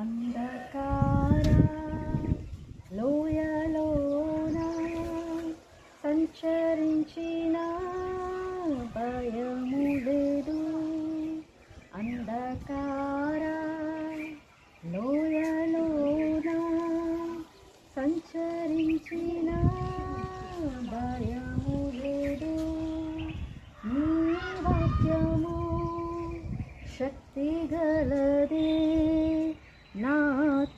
అంధకార లోయలోన సంచరించిన భయము లేదు. అంధకార లోయలోన సంచరించిన భయము లేదు. నీ వాక్యము శక్తి గలదే.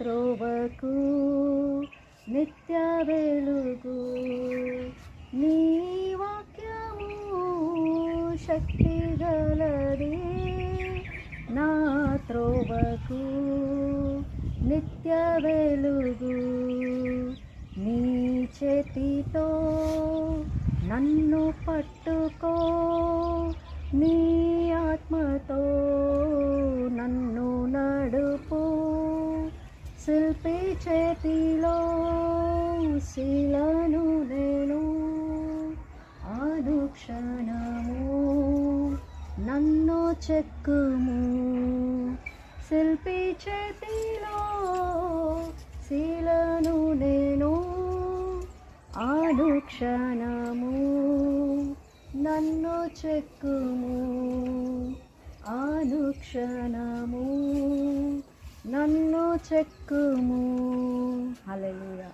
త్రోవకు నిత్య వెలుగు నీ వాక్యము శక్తి గలది. నా త్రోవకు నిత్య వెలుగు నీ చేతితో నన్ను పట్టుకో నీ ఆత్మతో శిల్పి చేతిలో శిలను నేను అనుక్షణము నన్ను చెక్కుము. శిల్పి చేతిలో శిలను నేను అనుక్షణము నన్ను చెక్కుము. అనుక్షణము నన్ను చెక్కుము. హల్లెలూయా.